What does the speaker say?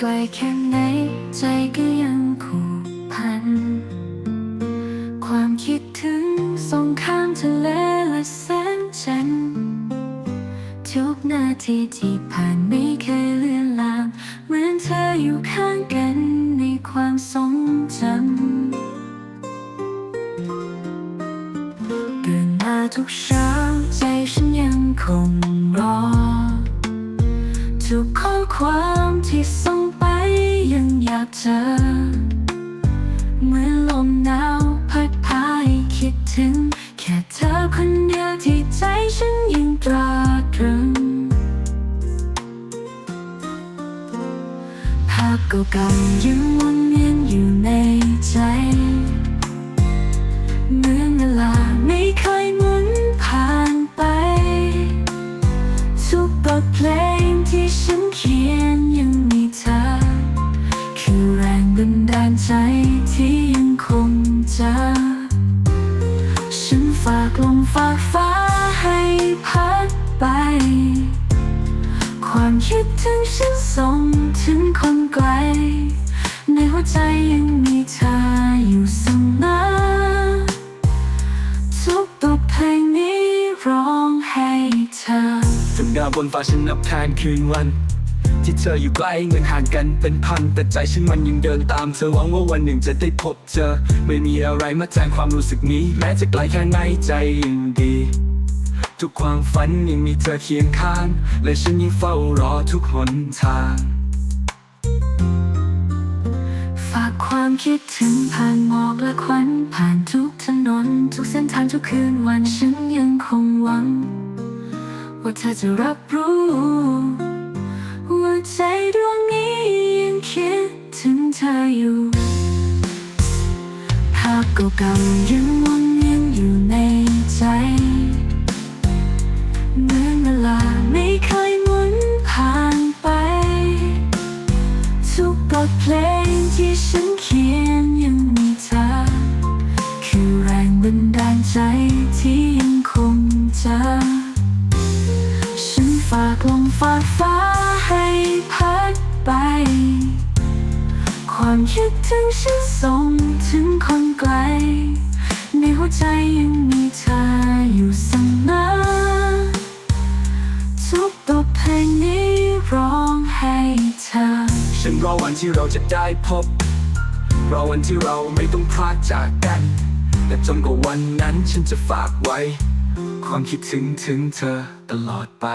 ไกลแค่ไหนใจก็ยังผูกพัน ความคิดถึงส่งข้ามทะเลและแสงฉันทุกนาทีที่ผ่านไม่เคยเลือนลางเหมือนเธออยู่ข้างกันในความทรงจำเกินมาทุกเช้าใจฉันยังคงรอ ทุกข้อความที่ส่ง ยังอยากเจอ เมื่อลมหนาวพัดพายคิดถึง แค่เธอคนเดียวที่ใจฉันยังตราตรึงภาพเก่าๆยังวนเวียนอยู่ในใจากลมฝากฟ้าให้พัดไป ความคิดถึงฉันส่งถึงคนไกล ในหัวใจยังมีเธออยู่เสมอทุกบทเพลงนี้ร้องให้เธอถึงดาวบนฟ้าฉันนับแทนคืนวัน ที่เธออยู่ใกล้เงินห่างกันเป็นพัน แต่ใจฉันมันยังเดินตามเธอหวังว่าวันหนึ่งจะได้พบเจอ ไม่มีอะไรมาแทนความรู้สึกนี้ แม้จะไกลแค่ไหนใจยังดี ทุกความฝันยังมีเธอเคียงข้าง และฉันยังเฝ้ารอทุกหนทาง ฝากความคิดถึงผ่านหมอกและควันผ่านทุกถนน ทุกเส้นทางทุกคืนวันฉันยังคงหวัง ว่าเธอจะรับรู้ ออยู่ภาพเก่าๆยังวนเวียนอยู่ในใจเหมือนเวลาไม่เคยหมุนผ่านไป ทุกบทเพลงที่ฉันเขียนยังมีเธอ คือแรงบันดาลใจที่ยังคงเจอฉันฝากลมฝากฟ้าให้พัดไป ความคิดถึงฉันส่งถึงคนไกล ในหัวใจยังมีเธออยู่เสมอทุกบทเพลงนี้ร้องให้เธอ ฉันรอวันที่เราจะได้พบ รอวันที่เราไม่ต้องพลาดจากกันและจนกว่าวันนั้นฉันจะฝากไว้ ความคิดถึงถึงเธอตลอดไป